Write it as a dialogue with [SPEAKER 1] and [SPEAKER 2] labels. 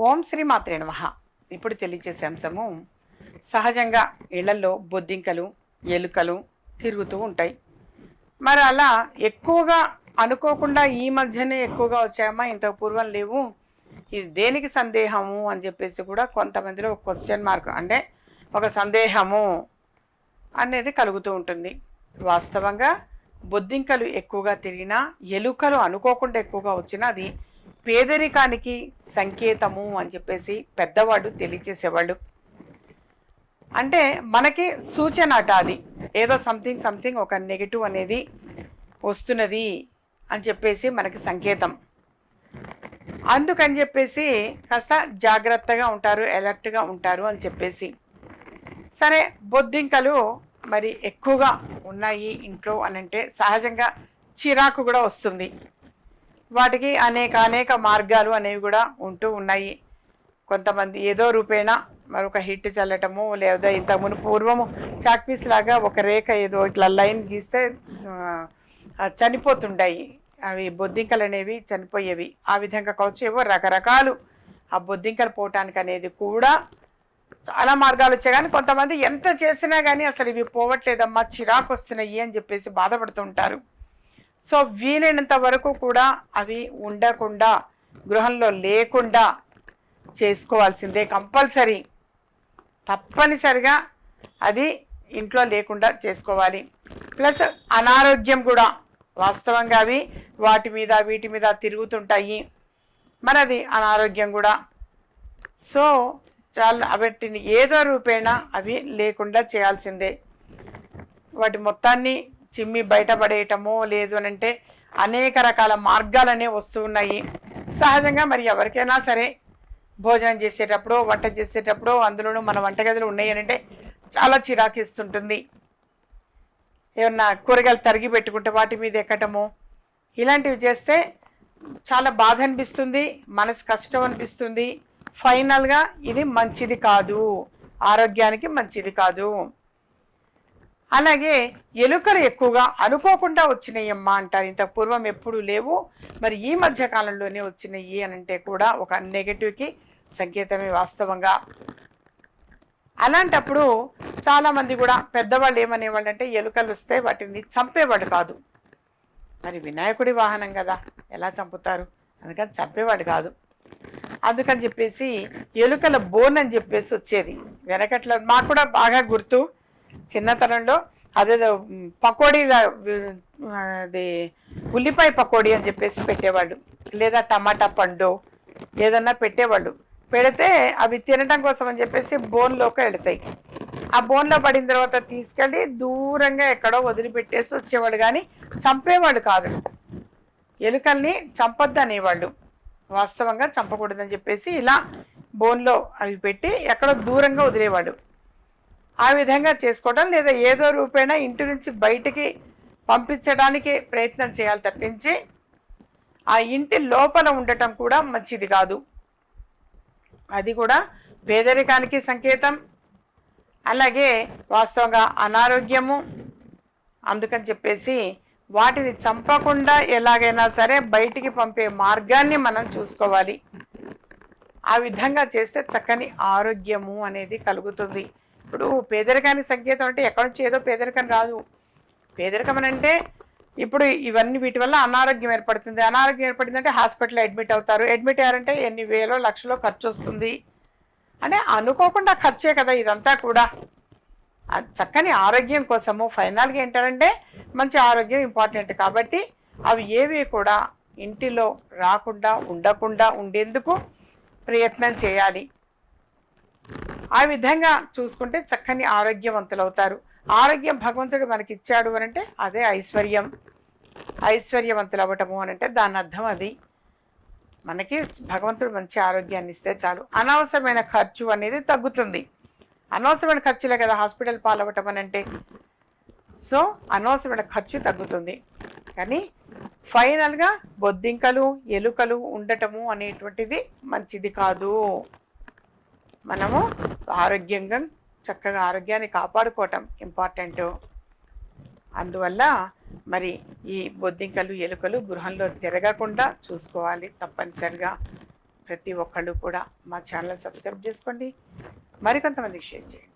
[SPEAKER 1] ఓం శ్రీ మాత్రే నమ. ఇప్పుడు తెలియచేసే అంశము సహజంగా ఇళ్ళలో బొద్దింకలు ఎలుకలు తిరుగుతూ ఉంటాయి. మరి అలా ఎక్కువగా అనుకోకుండా ఈ మధ్యనే ఎక్కువగా వచ్చాయమ్మా ఇంత పూర్వం లేవు. ఇది దేనికి సందేహము అని చెప్పేసి కూడా కొంతమందిలో ఒక క్వశ్చన్ మార్క్ అంటే ఒక సందేహము అనేది కలుగుతూ ఉంటుంది. వాస్తవంగా బొద్దింకలు ఎక్కువగా తిరిగినా ఎలుకలు అనుకోకుండా ఎక్కువగా వచ్చినా అది పేదరికానికి సంకేతము అని చెప్పేసి పెద్దవాడు తెలియచేసేవాళ్ళు. అంటే మనకి సూచన అట అది. ఏదో సంథింగ్ సంథింగ్ ఒక నెగిటివ్ అనేది వస్తున్నది అని చెప్పేసి మనకి సంకేతం. అందుకని చెప్పేసి కాస్త జాగ్రత్తగా ఉంటారు అలర్ట్గా ఉంటారు అని చెప్పేసి. సరే బొద్దింకలు మరి ఎక్కువగా ఉన్నాయి ఇంట్లో అని అంటే సహజంగా చిరాకు కూడా వస్తుంది. వాటికి అనేక అనేక మార్గాలు అనేవి కూడా ఉంటూ ఉన్నాయి. కొంతమంది ఏదో రూపేణా మరొక హిట్ చల్లటము లేదా ఇంత మును పూర్వము చాక్పీస్ లాగా ఒక రేఖ ఏదో ఇట్లా లైన్ గీస్తే ఆ, చనిపోతుంటాయి అవి బొద్దింకలు అనేవి చనిపోయేవి. ఆ విధంగా కావచ్చు ఏవో రకరకాలు ఆ బొద్దింకలు పోవటానికి అనేది కూడా చాలా మార్గాలు వచ్చాయి. కానీ కొంతమంది ఎంత చేసినా కానీ అసలు ఇవి పోవట్లేదమ్మా చిరాకు వస్తున్నాయి అని చెప్పేసి బాధపడుతుంటారు సో వీలైనంత వరకు కూడా అవి ఉండకుండా గృహంలో లేకుండా చేసుకోవాల్సిందే కంపల్సరీ. తప్పనిసరిగా అది ఇంట్లో లేకుండా చేసుకోవాలి. ప్లస్ అనారోగ్యం కూడా వాస్తవంగా అవి వాటి మీద వీటి మీద తిరుగుతుంటాయి. మనది అనారోగ్యం కూడా. సో చాలా వాటిని ఏదో రూపేణా అవి లేకుండా చేయాల్సిందే. వాటి మొత్తాన్ని చిమ్మి బయటపడేయటమో లేదు అని అంటే అనేక రకాల మార్గాలనే వస్తూ ఉన్నాయి. సహజంగా మరి ఎవరికైనా సరే భోజనం చేసేటప్పుడు వంట చేసేటప్పుడు అందులోనూ మన వంటగదిలో ఉన్నాయి అని అంటే చాలా చిరాకిస్తుంటుంది ఏమన్నా కూరగాయలు తరిగి పెట్టుకుంటే వాటి మీద ఎక్కటము ఇలాంటివి చేస్తే చాలా బాధ అనిపిస్తుంది మనసు కష్టం అనిపిస్తుంది. ఫైనల్గా ఇది మంచిది కాదు. ఆరోగ్యానికి మంచిది కాదు. అలాగే ఎలుకలు ఎక్కువగా అనుకోకుండా వచ్చినాయమ్మా అంటారు. ఇంత పూర్వం ఎప్పుడూ లేవు. మరి ఈ మధ్య కాలంలోనే వచ్చినాయి అని అంటే కూడా ఒక నెగటివ్కి సంకేతమే వాస్తవంగా. అలాంటప్పుడు చాలామంది కూడా పెద్దవాళ్ళు ఏమనేవాళ్ళు అంటే ఎలుకలు వస్తే వాటిని చంపేవాడు కాదు. మరి వినాయకుడి వాహనం కదా ఎలా చంపుతారు? అందుకని చంపేవాడు కాదు. అందుకని చెప్పేసి ఎలుకల బోన్ అని చెప్పేసి వచ్చేది. వెనకట్ల మాకు కూడా బాగా గుర్తు. చిన్నతనంలో అదేదో పకోడీ అది ఉల్లిపాయ పకోడీ అని చెప్పేసి పెట్టేవాళ్ళు. లేదా టమాటా పండు ఏదన్నా పెట్టేవాళ్ళు. పెడితే అవి తినడం కోసం అని చెప్పేసి బోన్లోకి వెళతాయి. ఆ బోన్లో పడిన తర్వాత తీసుకెళ్ళి దూరంగా ఎక్కడో వదిలిపెట్టేసి వచ్చేవాడు కానీ చంపేవాడు కాదు. ఎలుకల్ని చంపొద్దు అనేవాళ్ళు వాస్తవంగా చంపకూడదని చెప్పేసి ఇలా బోన్లో అవి పెట్టి ఎక్కడో దూరంగా వదిలేవాడు ఆ విధంగా చేసుకోవడం లేదా ఏదో రూపేణా ఇంటి నుంచి బయటికి పంపించడానికి ప్రయత్నం చేయాలి తప్పించి ఆ ఇంటి లోపల ఉండటం కూడా మంచిది కాదు. అది కూడా పేదరికానికి సంకేతం. అలాగే వాస్తవంగా అనారోగ్యము. అందుకని చెప్పేసి వాటిని చంపకుండా ఎలాగైనా సరే బయటికి పంపే మార్గాన్ని మనం చూసుకోవాలి. ఆ విధంగా చేస్తే చక్కని ఆరోగ్యము అనేది కలుగుతుంది. ఇప్పుడు పేదరికానికి సంకేతం అంటే ఎక్కడి నుంచి ఏదో పేదరికం రాదు. పేదరికం అని అంటే ఇప్పుడు ఇవన్నీ వీటి వల్ల అనారోగ్యం ఏర్పడుతుంది. అనారోగ్యం ఏర్పడిందంటే హాస్పిటల్లో అడ్మిట్ అవుతారు. అడ్మిట్ అయ్యారంటే ఎన్ని వేలో లక్షలో ఖర్చు వస్తుంది. అంటే అనుకోకుండా ఖర్చే కదా ఇదంతా కూడా. చక్కని ఆరోగ్యం కోసము ఫైనల్గా ఏంటంటే మంచి ఆరోగ్యం ఇంపార్టెంట్ కాబట్టి అవి ఏవి కూడా ఇంటిలో రాకుండా ఉండకుండా ఉండేందుకు ప్రయత్నం చేయాలి. ఆ విధంగా చూసుకుంటే చక్కని ఆరోగ్యవంతులు అవుతారు ఆరోగ్యం భగవంతుడు మనకి ఇచ్చాడు అని అంటే అదే ఐశ్వర్యం. ఐశ్వర్యవంతులు అవ్వటము అని అంటే దాని అర్థం అది. మనకి భగవంతుడు మంచి ఆరోగ్యాన్ని ఇస్తే చాలు. అనవసరమైన ఖర్చు అనేది తగ్గుతుంది. అనవసరమైన ఖర్చులే కదా హాస్పిటల్ పాలవటం అని అంటే సో అనవసరమైన ఖర్చు తగ్గుతుంది. కానీ ఫైనల్గా బొద్దింకలు ఎలుకలు ఉండటము అనేటువంటిది మంచిది కాదు. మనము ఆరోగ్యంగా చక్కగా ఆరోగ్యాన్ని కాపాడుకోవటం ఇంపార్టెంట్. అందువల్ల మరి ఈ బొద్దింకలు ఎలుకలు గృహంలో తిరగకుండా చూసుకోవాలి తప్పనిసరిగా. ప్రతి ఒక్కళ్ళు కూడా మా ఛానల్ సబ్స్క్రైబ్ చేసుకోండి. మరికొంతమందికి షేర్ చేయండి.